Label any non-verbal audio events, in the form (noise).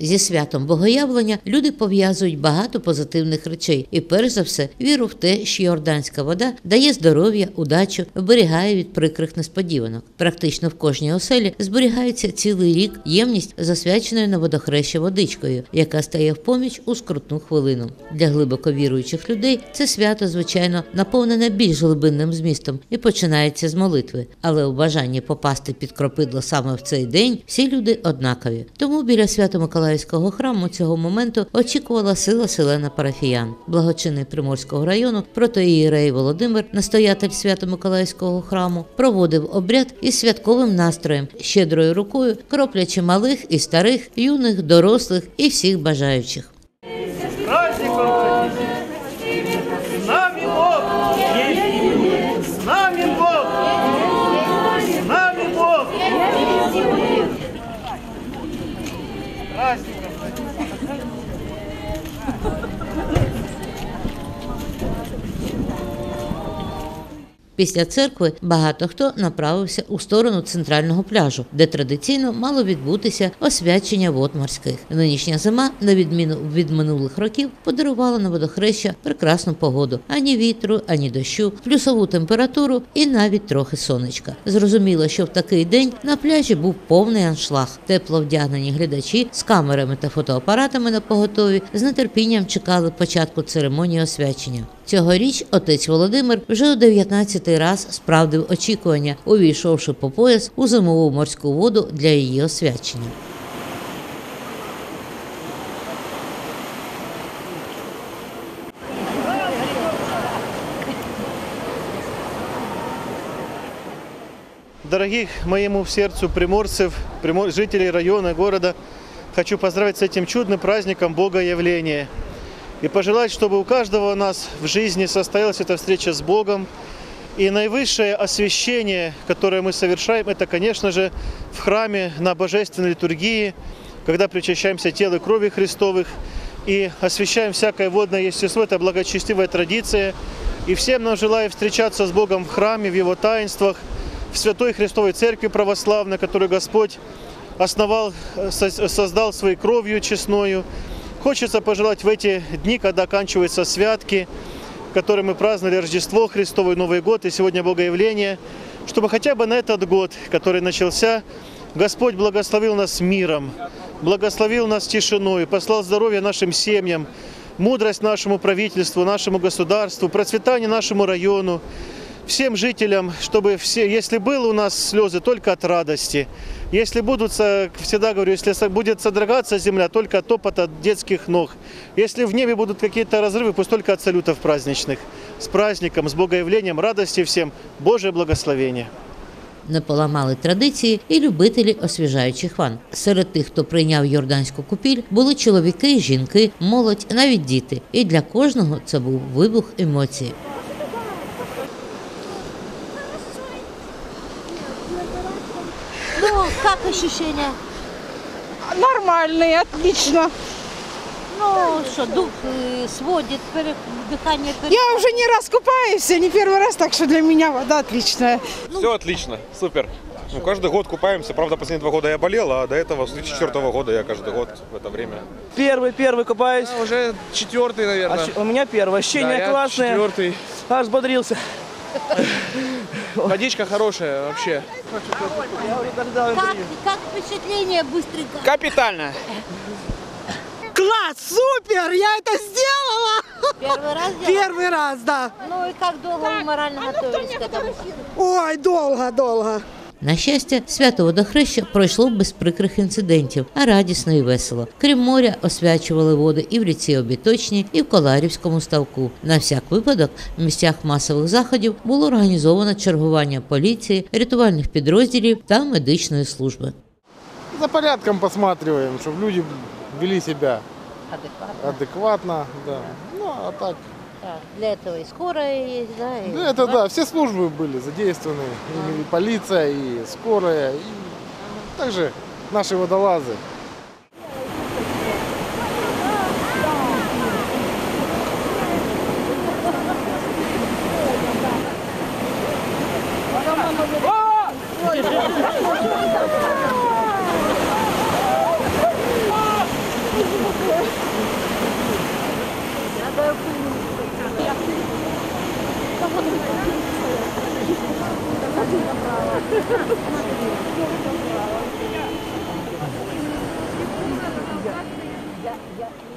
Зі святом Богоявлення люди пов'язують багато позитивних речей, і перш за все віру в те, що йорданська вода дає здоров'я, удачу, оберігає від прикрих несподіванок. Практично в кожній оселі зберігається цілий рік ємність засвяченою на водохреща водичкою, яка стає в поміч у скрутну хвилину. Для глибоко віруючих людей це свято, звичайно, наповнене більш глибинним змістом і починається з молитви. Але у бажанні попасти під кропидло саме в цей день всі люди однакові. Тому біля Свято-Миколаївського храму цього моменту очікувала сила селена парафіян. Благочинний Приморського району протоієрей Володимир, настоятель Свято-Миколаївського храму, проводив обряд із святковим настроєм, щедрою рукою, кроплячи малих і старих, юних, дорослих і всіх бажаючих. ああ、質問が。Після церкви багато хто направився у сторону центрального пляжу, де традиційно мало відбутися освячення вод морських. Нинішня зима, на відміну від минулих років, подарувала на водохреща прекрасну погоду: ані вітру, ані дощу, плюсову температуру і навіть трохи сонечка. Зрозуміло, що в такий день на пляжі був повний аншлаг. Тепло вдягнені глядачі з камерами та фотоапаратами на поготові з нетерпінням чекали початку церемонії освячення. Цьогоріч отець Володимир вже у 19-й раз справдив очікування, увійшовши по пояс у зимову морську воду для її освячення. Дорогих моему сердцу приморцев, примор- жителей района, города, хочу поздравить с этим чудным праздником Бога Богоявления. И пожелать, чтобы у каждого у нас в жизни состоялась эта встреча с Богом. И наивысшее освящение, которое мы совершаем, это, конечно же, в храме на божественной литургии, когда причащаемся тела и крови Христовых и освящаем всякое водное естество. Это благочестивая традиция. И всем нам желаю встречаться с Богом в храме, в Его таинствах, в Святой Христовой Церкви Православной, которую Господь основал, э, со- создал своей кровью честною. Хочется пожелать в эти дни, когда оканчиваются святки, которые мы праздновали Рождество Христово и Новый год, и сегодня Богоявление, чтобы хотя бы на этот год, который начался, Господь благословил нас миром, благословил нас тишиной, послал здоровье нашим семьям, мудрость нашему правительству, нашему государству, процветание нашему району, всем жителям, чтобы все, если было у нас слезы, только от радости. Если будут, со- всегда говорю, если со- будет содрогаться земля, только от топота детских ног. Если в небе будут какие-то разрывы, пусть только от салютов праздничных. С праздником, с Богоявлением, радости всем, Божие благословение. Не поламали традиції і любителі освіжаючих ванн. Серед тих, хто прийняв йорданську купіль, були чоловіки, жінки, молодь, навіть діти. І для кожного це був вибух емоцій. Ощущения? Нормальный, отлично. Ну, что, дух э, сводит, пере- дыхание пере- Я уже не раз купаюсь, не первый раз, так что для меня вода отличная. Все отлично, супер. Ну, каждый год купаемся. Правда, последние два года я болел, а до этого, с 2004 года я каждый год в это время. Первый, первый купаюсь. Уже четвертый, наверное. Ощ- У меня первое. Ощущения Да, я классные. Четвертый. Аж взбодрился. (laughs) Водичка хорошая вообще. Как, как впечатление быстренько? Капитально. Класс, супер, я это сделала. Первый раз делала? Первый раз, да. Ну и как долго вы морально готовились к этому? Ой, долго, долго. На щастя, свято водохреща пройшло без прикрих інцидентів, а радісно і весело. Крім моря, освячували води і в ріці Обіточній, і в Коларівському ставку. На всяк випадок в місцях масових заходів було організовано чергування поліції, рятувальних підрозділів та медичної служби. За порядком посматриваем, чтобы люди вели себя Адекватно. адекватно, да. Ну, а так, Так, для этого и скорая есть, да? и ну, это да, все службы были задействованы, и полиция, и скорая, и также наши водолазы. Yeah, yeah.